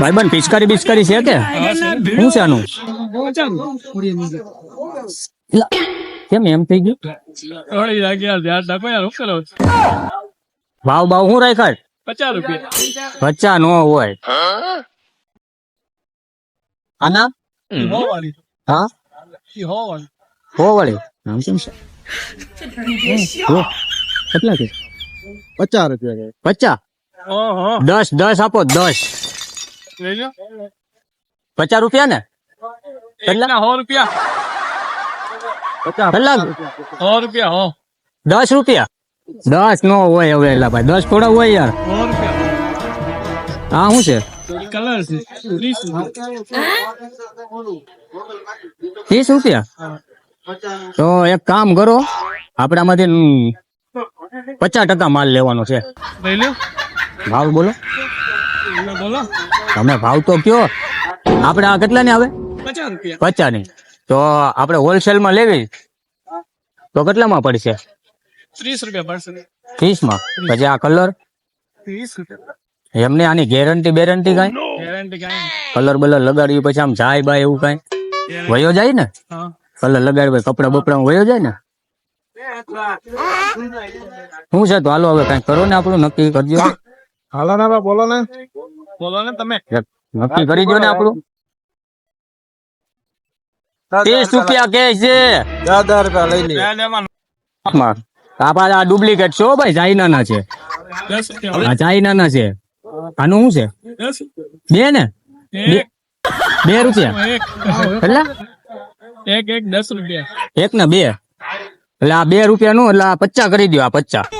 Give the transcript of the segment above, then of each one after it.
ભાઈબંધ પિચકારી બિચકારી છે કે? શું છે આનું? કેમ એમ થઈ ગયું? ભાવ ભાવ શું રાખ્યા? પચાસ રૂપિયા. પચાસ નો હોય. આના હો? હા વાળી નામ કેમ છે? કેટલા કે પચાસ રૂપિયા પચાસ? દસ દસ આપો દસ. લેજો. પચાસ રૂપિયા ને? કેટલા? સો રૂપિયા. કેટલા? સો રૂપિયા હો. દસ રૂપિયા? દસ નો હોય હવે એટલા ભાઈ. દસ થોડા હોય યાર. હા. શું છે? કલર ત્રીસ રૂપિયા. ત્રીસ રૂપિયા? તો એક કામ કરો. આપણામાંથી પચાસ ટકા માલ લેવાનો છે. લઈ લો. ભાવ બોલો. બોલો તમે ભાવ તો કયો. આપણે આ કેટલા ની આવે? પચાસની તો આપણે હોલસેલમાં લેવી. તો કેટલામાં પડશે? ત્રીસ રૂપિયા પડશે ત્રીસમાં પછી આ કલર? ત્રીસ રૂપિયા એમને આની ગેરંટી બેરંટી કઈ? કાંઈ કલર બલર લગાડ્યું પછી આમ જાય બાય એવું કઈ. વયો જાય ને? કલર લગાડ્યું કપડા બપડા વયો જાય ને? શું છે તો હાલો હવે કઈ કરો ને આપણું નક્કી કરજો. હાલો ને બા, બોલો ને. બોલો ને તમે. નક્કી કરી દો ને આપણું. ત્રીસ રૂપિયા કે છે? દસ રૂપિયા લઈ લઈએ આપણા આ ડુપ્લિકેટ છે ભાઈ ચાઇના ના છે. દસ આ ચાઇના ના છે. આનું શું છે? બે ને? બે રૂપિયા. એક. એક એક દસ રૂપિયા. એક ને બે. એટલે આ બે રૂપિયા નું એટલે આ પચાસ કરી દો આ પચાસ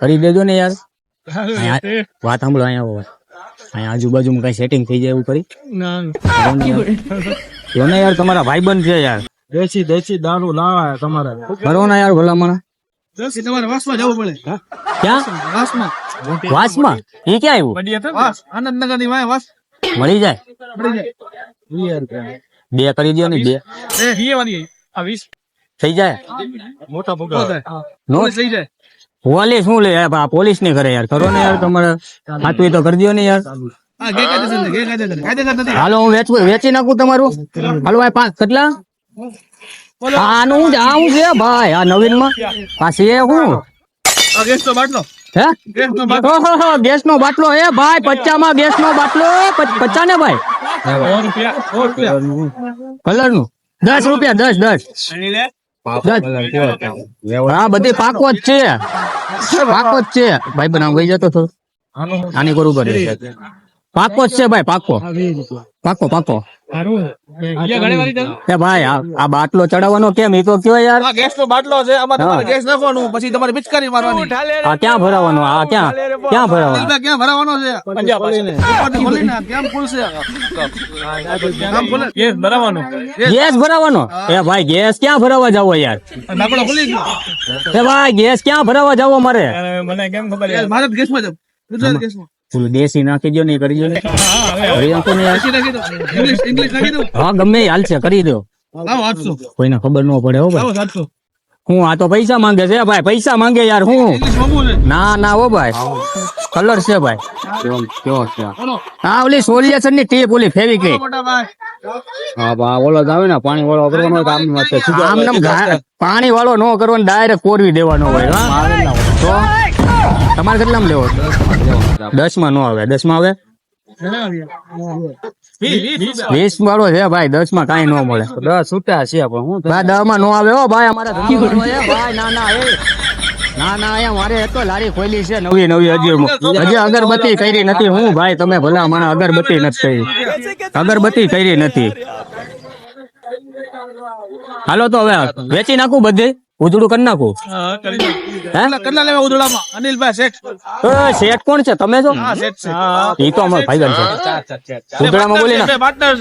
કરી દેજો ને યાર. અહીંયા વાત સાંભળો અહીંયા અહીંયા અહીંયા આજુબાજુમાં કઈ સેટિંગ થઈ જાય એવું કરી. જો ને. યાર. તમારા ભાઈબંધ છે યાર. દેશી દેશી દારૂ લાવા તમારે. કરો ને યાર ભલામણ. દસ તમારે વાસમાં જવું પડે. ક્યાં? વાસમાં વાસમાં. એ ક્યાં આવ્યું? વાસ આનંદનગરની વાસ. મળી જાય? બે કરી દો ને બે. એ હીએ આ વીસ થઈ જાય? મોટા નો? પોલીસ જાય. પોલીસ શું લે યાર, પોલીસ ને કરે યાર. કરો ને યાર તમારે. સાચું તો કરી દો ને યાર. આ હાલો હું વેચું વેચી નાખું તમારું. હાલો ભાઈ પાંચ કેટલા? આનું શું છે? છે? ભાઈ આ નવીનમાં પાછી આ ગેસ નો બાટલો. હે? ગેસ નો બાટલો ગેસ નો બાટલો હે ભાઈ પચ્ચા માં ગેસ નો બાટલો પચ્ચા ને ભાઈ કલરનું દસ રૂપિયા દસ દસ. હા બધી પાકો જ છે પાકો જ છે. ભાઈ બનાવ ગઈ જતો થોડું આની કરવું પડે પાકો જ છે ભાઈ પાકો. પાકો પાકો. એ ભાઈ આ આ બાટલો ચડાવવાનો કેમ? એ તો કયો યાર? ગેસ નો બાટલો છે આમાં તમારે ગેસ નાખવાનું પછી તમારે પિચકારી મારવાની. આ ક્યાં ભરાવાનો? આ ક્યાં? ક્યાં ભરાવાનો? ક્યાં ભરાવાનો છે? પંજાબ કેમ ખુલશે ગેસ ભરાવાનો. ગેસ? ભરાવાનો? એ ભાઈ ગેસ ક્યાં ભરાવા જાવો યાર? નાકડો ખુલી ગયો. એ ભાઈ ગેસ ક્યાં ભરાવા જાવો મારે? મને કેમ ખબર મારે ગેસમાં જાવ ગુજરાત ગેસમાં પેલું દેશી નાખી દો ને કરી દો ને. હા ગમે હાલ છે કરી દો કોઈને ખબર ન પડે હો ભાઈ. હું આ તો પૈસા માંગે છે ભાઈ. પૈસા માંગે યાર હું. છે? ના ના હો ભાઈ. કલર છે ભાઈ. હા ઓલી સોલિયેશનની ટીપ ઓલી ફેવી ગઈ હા બા ઓલો જ આવે ને પાણી વાળો કરવાનો આમ નામ ઘા- પાણી વાળો નો કરવાનો ડાયરેક્ટ કોરવી દેવાનો હોય હા. તો? તમારે કેટલામાં લેવો? દસમાં નો આવે. દસમાં આવે? વીસ વાળો છે ભાઈ દસમાં કઈ નો મળે. દસ છૂટા છે પણ હું દસમાં નો આવે હો ભાઈ અમારે ભાઈ ના ના એ. ના ના અહીંયા મારે એક લારી ખોલી છે નવી. નવી હજી હજી અગરબત્તી કરી નથી. હું ભાઈ તમે ભલા મને અગરબત્તી નથી કરી. અગરબત્તી કરી નથી. હાલો તો હવે વેચી નાખું બધે? ઉજળું કરી નાખું? કેટલા- લેવા ઉધડામાં? અનિલભાઈ શેઠ? શેઠ કોણ છે? તમે છો? હા શેઠ એ તો અમારો ભાઈબંધ છે. ઉજળામાં બોલી ને. પાર્ટનર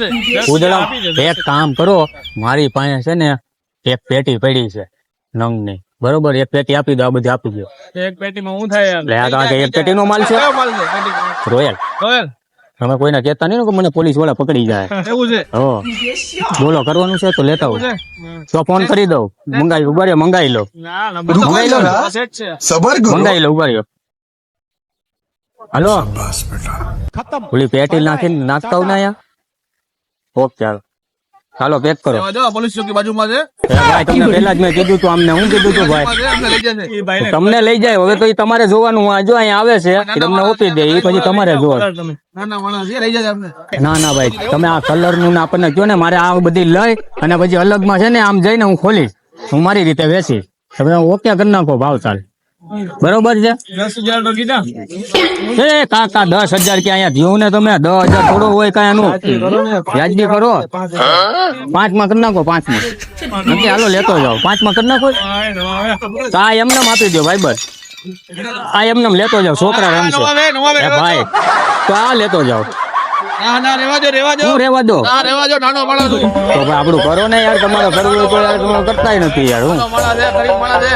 એક કામ કરો મારી પાસે છે ને એક પેટી પડી છે નંગની. બરોબર? એક પેટી આપી દો આ બધી આપી દો. એક પેટીમાં હું થાય એક પેટીનો માલ છે. રોયલ. રોયલ? અમે કોઈને કહેતા નહીં કે મને પોલીસવાળા પકડી જાય. એવું છે. હો. બોલો કરવાનું છે તો લેતા હોય તો ફોન કરી દઉં. મંગાવી ઊભા રહ્યો મંગાવી લો મંગાવી લો મંગાવી લો ઊભા રહ્યો હલો ઓલી પેટી નાખીને નાખતા હોય ને ઓકે ચાલો ચાલો પેક કરો. પોલીસ ચોકી બાજુમાં છે. ભાઈ તમને પહેલા જ મેં કીધું તું અમને હું કીધું તું ભાઈ? તમને લઈ જાય હવે તો એ તમારે જોવાનું આ જો અહીંયા આવે છે તમને ઓપી દે એ પછી તમારે જોવાનું. ના ના ભાઈ તમે આ કલરનું ને આપણને કહો ને મારે આ બધી લઈ અને પછી અલગમાં છે ને આમ જઈને હું ખોલીશ. હું મારી રીતે વેચીશ. તમે ઓકે કરી નાખો ભાવ ચાલ. બરોબર છે? દસ હજાર તો કીધા. એ કાકા દસ હજાર કે અહીંયા જીવ ને તમે દસ હજાર થોડો હોય કઈ એનું વ્યાજબી કરો. પાંચમાં કરી નાખો પાંચમાં નથી હાલો લેતો જાઓ. પાંચમાં કરી નાખો. આ એમને આપી દો ભાઈ બસ. આ એમને લેતો જાઓ છોકરા રમશે. ભાઈ તો આ લેતો જાઓ. ના ના રેવા દો રેવા દો. હું રેવા દો? ના રેવા દો નાનો માણસ તો ભાઈ આપણું કરો ને યાર તમારે કરવું તો યાર તમે કરતાય નથી યાર હું. માણસ છે ગરીબ માણસ છે.